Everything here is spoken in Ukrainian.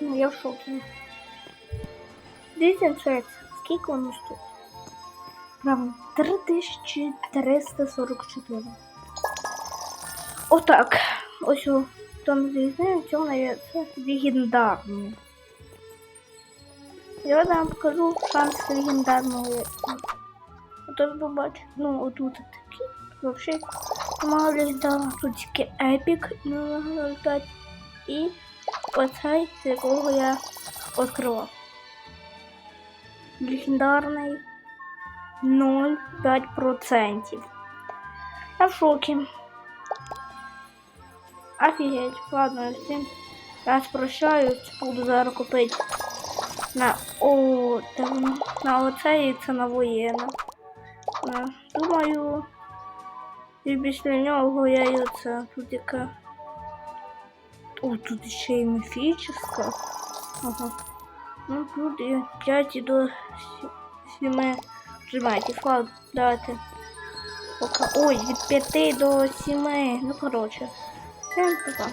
точно, я в шокі. Дивіться це, скільки воно стоїть? Прям 3344. Отак. Ось у тому звізне, цьому є це легендарний. Я вам покажу шанс легендарного яйця. Тут побачите, ну отут такі, вообще мало да, тут тільки епік на результат. І оцей, з якого я відкривав. Легендарний 0,5%. Я в шокі. Офігеть, ладно, всім раз прощаюсь, буду зараз купити на о, там, на оце і це на воєнне. Е, Думаю, і після нього я і оце тут яка. О, тут ще й міфічна. Ага. Ну тут і 5 до 7 тримайте, Ладно, давайте. Пока. Ой, від 5 до 7. Ну коротше. Всем пока.